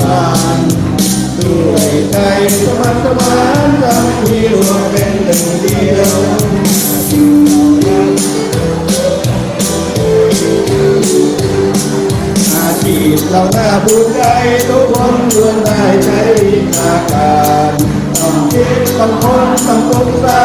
ทานด้วยใจสมันสมานทำที่รวมเป็นหนึ่งเดียวอาชีพเราหน้าภูมิใจทุกคนล้วนได้ใช้วิาการต้องคิดต้องค้นต้องสงสา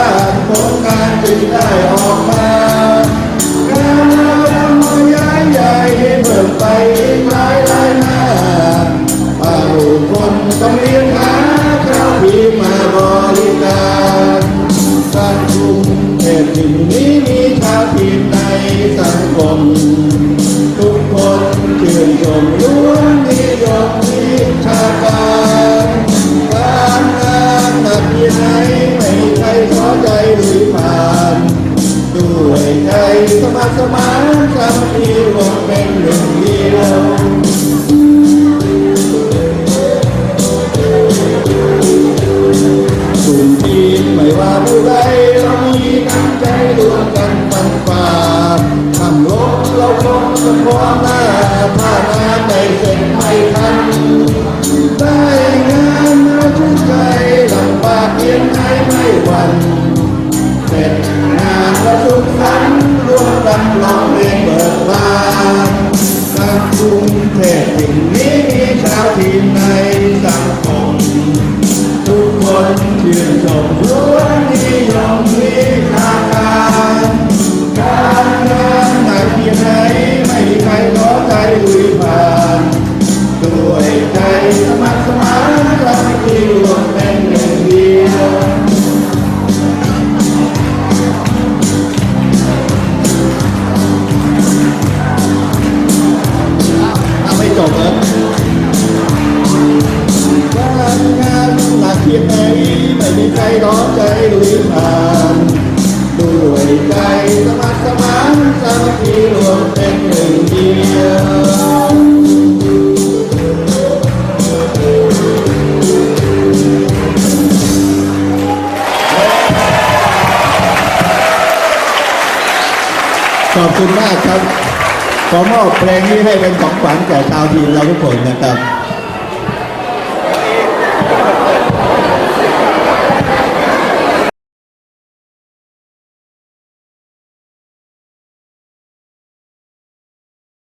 กคนต้องเลี้ยงหาเจ้าพีมาบริการสร้างกรุงเทพที่นี้มีชาวผิดในสังคม ทุกคนชื่นชมล้วนนิยมวิชาการการงานหนักที่ไหนไม่ใครท้อใจหรือผ่านด้วยใจสมัครสมานสามัคคีรวมเป็นหนึ่ง อมหน้าถ้างานไม่เสร็จไม่ทัน ได้งานมาทุกใจลำบากเพียงไหนไม่หวั่นเสร็จงานเราสุขสันต์รวมกันร้องเพลงเบิกบานการกรุงเทพสิ่งนี้มีชาวทีมในสังคมทุกคนชื่นชมล้วนนิยมวิชา จบนะการงานหนักเพียงไหนไม่มีใครท้อใจลุยผ่านด้วยใจสมัครสมานสามัคคีรวมเป็นหนึ่งเดียวขอบคุณมากครับ ขอมอบเพลงนี้ให้เป็นของขวัญแก่ชาวทีมเราทุกคนนะครับ